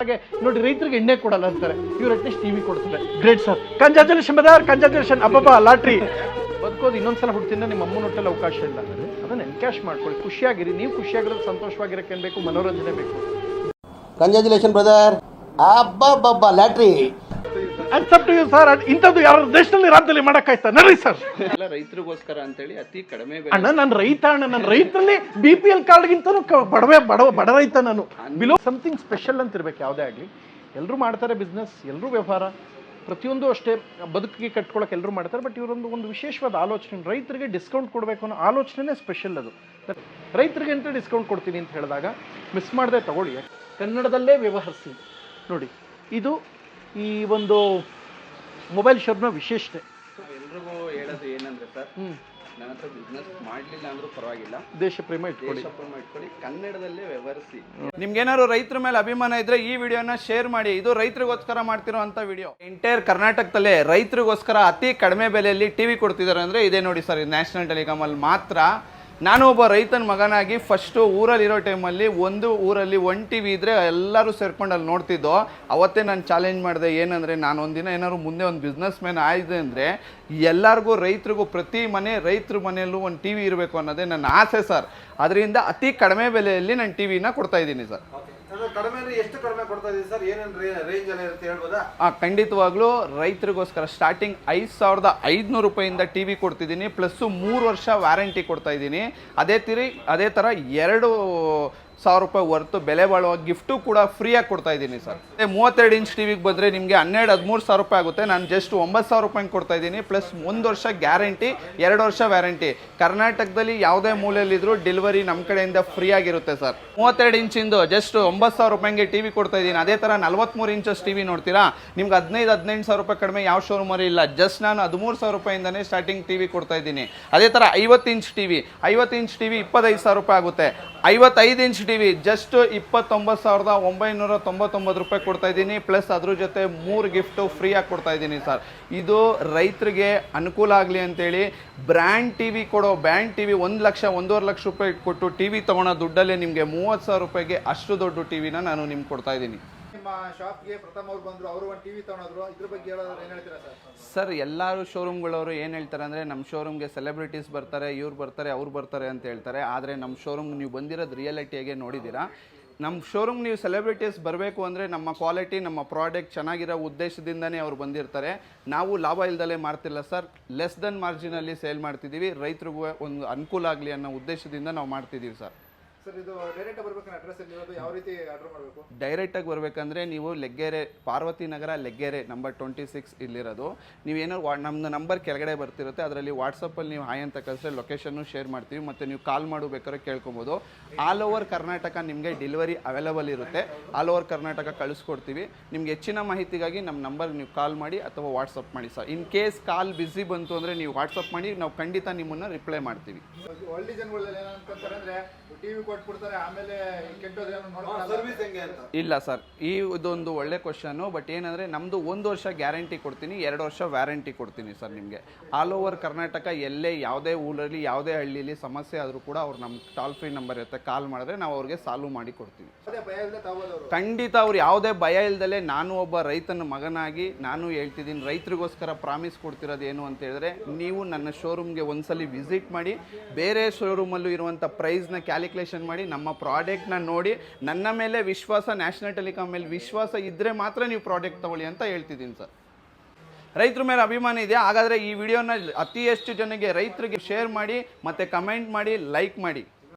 ಹಾಗೆ ನೋಡಿ ರೈತರಿಗೆ ಎಣ್ಣೆ ಕೊಡಲ್ಲ ಅಂತಾರೆ. ಇವ್ರು ಅಟ್ಲೀಸ್ಟ್ ಟಿವಿ ಕೊಡ್ತಾರೆ. Great sir congratulation brother congratulation ಅಬ್ಬಬ್ಬ, ಲಾಟ್ರಿ. ಬದುಕೋದು ಇನ್ನೊಂದ್ಸಲ ಹುಡ್ತೀನಿ ನಿಮ್ಮ ಅಮ್ಮನ ಹೊಟ್ಟೆಲ್ಲ ಅವಕಾಶ ಇಲ್ಲ. ಅದನ್ನ ಎನ್ಕ್ಯಾಶ್ ಮಾಡ್ಕೊಳ್ಳಿ. ಖುಷಿಯಾಗಿರಿ. ನೀವು ಖುಷಿಯಾಗಿರೋದು ಸಂತೋಷವಾಗಿರಕ್ಕೆ ಬೇಕು ಮನೋರಂಜನೆ ಬೇಕು. ಕಂಜಾಜುಲೇಷನ್ ಬ್ರದರ್ ಅಬ್ಬಬ್ಬಬ್ಬ ಲ್ಯಾಟ್ರಿ ಅಕ್ಸೆಪ್ಟ್ ಯು ಸರ್ ಇಂಥದ್ದು ಯಾರು ದೇಶದಲ್ಲಿ ರಾಜ್ಯದಲ್ಲಿ ಮಾಡಕ್ಕಾಯ್ತಾ? ನಡ್ರಿ ಸರ್ ಎಲ್ಲ ರೈತರಿಗೋಸ್ಕರ ಅಂತೇಳಿ ಅತಿ ಕಡಿಮೆ ಬೆಲೆ. ಅಣ್ಣ ನಾನು ರೈತ ಅಣ್ಣ. ನಾನು ರೈತರಲ್ಲಿ ಬಿ ಪಿ ಎಲ್ ಕಾರ್ಡ್ಗಿಂತನೂ ಬಡವೆ ಬಡವ ಬಡ ರೈತ ನಾನು. ಬಿಲೋ ಸಮಥಿಂಗ್ ಸ್ಪೆಷಲ್ ಅಂತ ಇರ್ಬೇಕು ಯಾವುದೇ ಆಗಲಿ. ಎಲ್ಲರೂ ಮಾಡ್ತಾರೆ ಬಿಸ್ನೆಸ್ ಎಲ್ಲರೂ ವ್ಯವಹಾರ. ಪ್ರತಿಯೊಂದು ಅಷ್ಟೇ ಬದುಕಿಗೆ ಕಟ್ಕೊಳಕ್ಕೆ ಎಲ್ಲರೂ ಮಾಡ್ತಾರೆ ಬಟ್ ಇವರೊಂದು ಒಂದು ವಿಶೇಷವಾದ ಆಲೋಚನೆ. ರೈತರಿಗೆ ಡಿಸ್ಕೌಂಟ್ ಕೊಡಬೇಕು ಅನ್ನೋ ಆಲೋಚನೆನೇ ಸ್ಪೆಷಲ್ ಅದು. ರೈತರಿಗೆ ಅಂತ ಡಿಸ್ಕೌಂಟ್ ಕೊಡ್ತೀನಿ ಅಂತ ಹೇಳಿದಾಗ ಮಿಸ್ ಮಾಡದೆ ತಗೊಳ್ಳಿ. ಕನ್ನಡದಲ್ಲೇ ವ್ಯವಹರಿಸಿ. ನೋಡಿ ಇದು ಈ ಒಂದು ಮೊಬೈಲ್ ಶಾಪ್ನ ವಿಶೇಷತೆ. ಎಲ್ರಿಗೂ ಹೇಳೋದು ಏನಂದ್ರೆ ಸರ್. ನನ್ನ ಹತ್ರ ಬಿಸ್ನೆಸ್ ಮಾಡ್ಲಿಲ್ಲ ಅಂದ್ರೂ ಪರವಾಗಿಲ್ಲ. ದೇಶ ಪ್ರೇಮ ಇಟ್ಕೊಳ್ಳಿ. ಪ್ರೇಮ ಇಟ್ಕೊಳ್ಳಿ ಕನ್ನಡದಲ್ಲೇ ವ್ಯವಹರಿಸಿ. ನಿಮ್ಗೇನಾದ್ರು ರೈತರ ಮೇಲೆ ಅಭಿಮಾನ ಇದ್ರೆ ಈ ವಿಡಿಯೋನ ಶೇರ್ ಮಾಡಿ. ಇದು ರೈತರಿಗೋಸ್ಕರ ಮಾಡ್ತಿರೋ ಅಂತ ವಿಡಿಯೋ. ಎಂಟೈರ್ ಕರ್ನಾಟಕದಲ್ಲೇ ರೈತರಿಗೋಸ್ಕರ ಅತಿ ಕಡಿಮೆ ಬೆಲೆಯಲ್ಲಿ ಟಿವಿ ಕೊಡ್ತಿದ್ದಾರೆ ಅಂದ್ರೆ ಇದೇ ನೋಡಿ ಸರ್ ನ್ಯಾಷನಲ್ ಟೆಲಿಕಾಮ್ ಅಲ್ಲಿ ಮಾತ್ರ. ನಾನು ಒಬ್ಬ ರೈತನ ಮಗನಾಗಿ ಫಸ್ಟು ಊರಲ್ಲಿರೋ ಟೈಮಲ್ಲಿ ಒಂದು ಊರಲ್ಲಿ ಒನ್ ಟಿ ವಿ ಇದ್ದರೆ ಎಲ್ಲರೂ ಸೇರ್ಕೊಂಡು ಅಲ್ಲಿ ನೋಡ್ತಿದ್ದೋ, ಅವತ್ತೇ ನಾನು ಚಾಲೆಂಜ್ ಮಾಡಿದೆ, ಏನಂದರೆ ನಾನು ಒಂದಿನ ಏನಾದ್ರು ಮುಂದೆ ಒಂದು ಬಿಸ್ನೆಸ್ ಮ್ಯಾನ್ ಆಯಿದೆ ಅಂದರೆ ಎಲ್ಲರಿಗೂ ರೈತರಿಗೂ ಪ್ರತಿ ಮನೆ ರೈತರ ಮನೆಯಲ್ಲೂ ಒಂದು ಟಿ ವಿ ಇರಬೇಕು ಅನ್ನೋದೇ ನನ್ನ ಆಸೆ ಸರ್ ಅದರಿಂದ ಅತಿ ಕಡಿಮೆ ಬೆಲೆಯಲ್ಲಿ ನಾನು ಟಿ ವಿನ ಕೊಡ್ತಾಯಿದ್ದೀನಿ ಸರ್ ಆ, ಖಂಡಿತವಾಗ್ಲೂ ರೈತರಿಗೋಸ್ಕರ ಸ್ಟಾರ್ಟಿಂಗ್ ಐದು ಸಾವಿರದ ಐದುನೂರು ರೂಪಾಯಿಂದ ಟಿ ವಿ ಕೊಡ್ತಿದ್ದೀನಿ ಪ್ಲಸ್ಸು ಮೂರು ವರ್ಷ ವ್ಯಾರಂಟಿ ಕೊಡ್ತಾ ಇದ್ದೀನಿ. ಅದೇ ತಿರಿ ಅದೇ ಥರ ಎರಡು ಸಾವಿರ ರೂಪಾಯಿ ಹೊರತು ಬೆಲೆ ಬಾಳುವ ಗಿಫ್ಟು ಕೂಡ ಫ್ರೀಯಾಗಿ ಕೊಡ್ತಾ ಇದ್ದೀನಿ ಸರ್. ಮೂವತ್ತೆರಡು ಇಂಚ್ ಟಿವಿಗೆ ಬಂದರೆ ನಿಮಗೆ ಹನ್ನೆರಡು, ಹದಿಮೂರು ಸಾವಿರ ರೂಪಾಯಿ ಆಗುತ್ತೆ. ನಾನು ಜಸ್ಟ್ ಒಂಬತ್ತು ಸಾವಿರ ರೂಪಾಯಿ ಕೊಡ್ತಾ ಇದ್ದೀನಿ. ಪ್ಲಸ್ ಒಂದು ವರ್ಷ ಗ್ಯಾರಂಟಿ ಎರಡು ವರ್ಷ ವ್ಯಾರಂಟಿ ಕರ್ನಾಟಕದಲ್ಲಿ ಯಾವುದೇ ಮೂಲೆಯಲ್ಲಿದ್ದರೂ ಡೆಲಿವರಿ ನಮ್ಮ ಕಡೆಯಿಂದ ಫ್ರೀ ಆಗಿರುತ್ತೆ ಸರ್. ಮೂವತ್ತೆರಡು ಇಂಚಿಂದು ಜಸ್ಟ್ ಒಂಬತ್ತು ಸಾವಿರ ರೂಪಾಯಿಗೆ ಟಿ ವಿ ಕೊಡ್ತಾ ಇದ್ದೀನಿ. ಅದೇ ಥರ ನಲ್ವತ್ಮೂರು ಇಂಚಸ್ ಟಿ ವಿ ನೋಡ್ತೀರಾ? ನಿಮ್ಗೆ ಹದಿನೈದು, ಹದಿನೆಂಟು ಸಾವಿರ ರೂಪಾಯಿ ಕಡಿಮೆ ಯಾವ ಶೋರೂಮಲ್ಲಿ ಇಲ್ಲ. ಜಸ್ಟ್ ನಾನು ಹದಿಮೂರು ಸಾವಿರ ರೂಪಾಯಿಂದನೇ ಸ್ಟಾರ್ಟಿಂಗ್ ಟಿ ವಿ ಕೊಡ್ತಾ ಇದ್ದೀನಿ. ಅದೇ ಥರ ಐವತ್ತು ಇಂಚ್ ಟಿ ವಿ ಐವತ್ತು ಇಂಚ್ ಟಿ ವಿ ಇಪ್ಪತ್ತೈದು ಸಾವಿರ ರೂಪಾಯಿ ಆಗುತ್ತೆ. ಐವತ್ತೈದು ಇಂಚ್ ಟಿ ವಿ ಜಸ್ಟ್ ಇಪ್ಪತ್ತೊಂಬತ್ತು ಸಾವಿರದ ಒಂಬೈನೂರ ತೊಂಬತ್ತೊಂಬತ್ತು ರೂಪಾಯಿ ಕೊಡ್ತಾ ಇದ್ದೀನಿ. ಪ್ಲಸ್ ಅದ್ರ ಜೊತೆ ಮೂರು ಗಿಫ್ಟು ಫ್ರೀಯಾಗಿ ಕೊಡ್ತಾ ಇದ್ದೀನಿ ಸರ್ ಇದು ರೈತರಿಗೆ ಅನುಕೂಲ ಆಗಲಿ ಅಂತೇಳಿ ಬ್ರ್ಯಾಂಡ್ ಟಿ ವಿ ಕೊಡೋ ಬ್ರ್ಯಾಂಡ್ ಟಿ ವಿ ಒಂದು ಲಕ್ಷ, ಒಂದೂವರೆ ಲಕ್ಷ ರೂಪಾಯಿ ಕೊಟ್ಟು ಟಿ ವಿ ತೊಗೊಳೋ ದುಡ್ಡಲ್ಲೇ ನಿಮಗೆ ಮೂವತ್ತು ಸಾವಿರ ರೂಪಾಯಿಗೆ ಅಷ್ಟು ದೊಡ್ಡ ಟಿ ವಿನ ನಾನು ನಿಮ್ಗೆ ಕೊಡ್ತಾ ಇದ್ದೀನಿ. ನಿಮ್ಮ ಶಾಪ್ಗೆ ಪ್ರಥಮ ಅವ್ರು ಬಂದ್ರು, ಅವರು ಒಂದು ಟಿವಿ ತಗೊಂಡ್ರು ಇದ್ರ ಬಗ್ಗೆ ಹೇಳೋದ್ರೆ ಏನು ಹೇಳ್ತೀರಾ ಸರ್? ಸರ್, ಎಲ್ಲರೂ ಶೋರೂಮ್ಗಳವರು ಏನು ಹೇಳ್ತಾರೆ ಅಂದರೆ ನಮ್ಮ ಶೋರೂಮ್ಗೆ ಸೆಲೆಬ್ರಿಟೀಸ್ ಬರ್ತಾರೆ, ಇವ್ರು ಬರ್ತಾರೆ, ಅವ್ರು ಬರ್ತಾರೆ ಅಂತ ಹೇಳ್ತಾರೆ. ಆದರೆ ನಮ್ಮ ಶೋರೂಮ್ ನೀವು ಬಂದಿರೋದು ರಿಯಾಲಿಟಿಯಾಗೆ ನೋಡಿದ್ದೀರಾ ನಮ್ಮ ಶೋರೂಮ್ ನೀವು ಸೆಲೆಬ್ರಿಟೀಸ್ ಬರಬೇಕು ಅಂದರೆ ನಮ್ಮ ಕ್ವಾಲಿಟಿ ನಮ್ಮ ಪ್ರಾಡಕ್ಟ್ ಚೆನ್ನಾಗಿರೋ ಉದ್ದೇಶದಿಂದನೇ ಅವ್ರು ಬಂದಿರ್ತಾರೆ. ನಾವು ಲಾಭ ಇಲ್ದಲೇ ಮಾಡ್ತಿಲ್ಲ ಸರ್. ಲೆಸ್ ದನ್ ಮಾರ್ಜಿನಲ್ಲಿ ಸೇಲ್ ಮಾಡ್ತಿದ್ದೀವಿ ರೈತರಿಗೂ ಒಂದು ಅನುಕೂಲ ಆಗಲಿ ಅನ್ನೋ ಉದ್ದೇಶದಿಂದ ನಾವು ಮಾಡ್ತಿದ್ದೀವಿ ಸರ್. ಸರ್ ಇದು ಡೈರೆಕ್ಟ್ ಆಗಿ ಅಡ್ರೆಸ್ ಎಲ್ಲಿ? ಇರೋದು ಯಾವ ರೀತಿ ಆರ್ಡರ್ ಮಾಡಬೇಕು? ಡೈರೆಕ್ಟಾಗಿ ಬರಬೇಕಂದ್ರೆ ನೀವು Laggere Parvathi Nagar Laggere number twenty six ಇಲ್ಲಿರೋದು ನೀವೇನೋ ವಾ ನಮ್ಮದು ನಂಬರ್ ಕೆಳಗಡೆ ಬರ್ತಿರುತ್ತೆ. ಅದರಲ್ಲಿ ವಾಟ್ಸಪ್ಪಲ್ಲಿ ನೀವು ಹಾಯ್ ಅಂತ ಕಳಿಸಿದ್ರೆ ಲೊಕೇಶನ್ನು ಶೇರ್ ಮಾಡ್ತೀವಿ. ಮತ್ತೆ ನೀವು ಕಾಲ್ ಮಾಡಬೇಕಾದ್ರೆ ಕೇಳ್ಕೊಬೋದು. ಆಲ್ ಓವರ್ ಕರ್ನಾಟಕ ನಿಮಗೆ ಡೆಲಿವರಿ ಅವೈಲಬಲ್ ಇರುತ್ತೆ. ಆಲ್ ಓವರ್ ಕರ್ನಾಟಕ ಕಳಿಸ್ಕೊಡ್ತೀವಿ. ನಿಮ್ಗೆ ಹೆಚ್ಚಿನ ಮಾಹಿತಿಗಾಗಿ ನಮ್ಮ ನಂಬರ್ ನೀವು ಕಾಲ್ ಮಾಡಿ ಅಥವಾ ವಾಟ್ಸಪ್ ಮಾಡಿ sir in case call busy ಬಂತು ಅಂದರೆ ನೀವು ವಾಟ್ಸಪ್ ಮಾಡಿ ನಾವು ಖಂಡಿತ ನಿಮ್ಮನ್ನು ರಿಪ್ಲೈ ಮಾಡ್ತೀವಿ. ಜನಗಳಲ್ಲಿ ಅಂದ್ರೆ ಟಿವಿ ಕೊಟ್ಬಿಡ್ತಾರೆ ಆಮೇಲೆ ಕೆಟ್ಟೋದ್ರೆ ಸರ್ವಿಸ್ ಹೆಂಗೆ ಅಂತ? ಇಲ್ಲ ಸರ್ ಈ ಇದೊಂದು ಒಳ್ಳೆ ಕ್ವಶನು ಬಟ್ ಏನಂದರೆ ನಮ್ಮದು ಒಂದು ವರ್ಷ ಗ್ಯಾರಂಟಿ ಕೊಡ್ತೀನಿ ಎರಡು ವರ್ಷ ವ್ಯಾರಂಟಿ ಕೊಡ್ತೀನಿ ಸರ್ ನಿಮಗೆ. ಆಲ್ ಓವರ್ ಕರ್ನಾಟಕ ಎಲ್ಲೇ ಯಾವುದೇ ಊರಲ್ಲಿ ಯಾವುದೇ ಹಳ್ಳಿಲಿ ಸಮಸ್ಯೆ ಆದರೂ ಕೂಡ ಅವ್ರು ನಮ್ಮ ಟಾಲ್ ಫ್ರೀ ನಂಬರ್ ಇರುತ್ತೆ ಕಾಲ್ ಮಾಡಿದ್ರೆ ನಾವು ಅವ್ರಿಗೆ ಸಾಲ್ವ್ ಮಾಡಿ ಕೊಡ್ತೀವಿ. ಖಂಡಿತ ಅವ್ರು ಯಾವುದೇ ಭಯ ಇಲ್ದಲೆ ನಾನು ಒಬ್ಬ ರೈತನ ಮಗನಾಗಿ ನಾನು ಹೇಳ್ತಿದ್ದೀನಿ ರೈತರಿಗೋಸ್ಕರ ಪ್ರಾಮಿಸ್ ಕೊಡ್ತಿರೋದು ಏನು ಅಂತ ಹೇಳಿದ್ರೆ ನೀವು ನನ್ನ ಶೋರೂಮ್ಗೆ ಒಂದ್ಸಲಿ ವಿಸಿಟ್ ಮಾಡಿ ಬೇರೆ ಶೋರೂಮಲ್ಲೂ ಇರುವಂಥ ಪ್ರೈಸ್ನ ಕ್ಯಾಲ್ಕುಲೇಷನ್ ಮಾಡಿ, ನಮ್ಮ ಪ್ರಾಡಕ್ಟ್ನ ನೋಡಿ, ನನ್ನ ಮೇಲೆ ವಿಶ್ವಾಸ ನ್ಯಾಷನಲ್ ಟೆಲಿಕಾಮ್ ಮೇಲೆ ವಿಶ್ವಾಸ ಇದ್ದರೆ ಮಾತ್ರ ನೀವು ಪ್ರಾಡಕ್ಟ್ ತಗೊಳ್ಳಿ ಅಂತ ಹೇಳ್ತಿದ್ದೀನಿ ಸರ್. ರೈತರ ಮೇಲೆ ಅಭಿಮಾನ ಇದೆ, ಹಾಗಾದರೆ ಈ ವಿಡಿಯೋನ ಅತಿ ಹೆಚ್ಚು ಜನಕ್ಕೆ ರೈತರಿಗೆ ಶೇರ್ ಮಾಡಿ, ಮತ್ತು ಕಮೆಂಟ್ ಮಾಡಿ ಲೈಕ್ ಮಾಡಿ.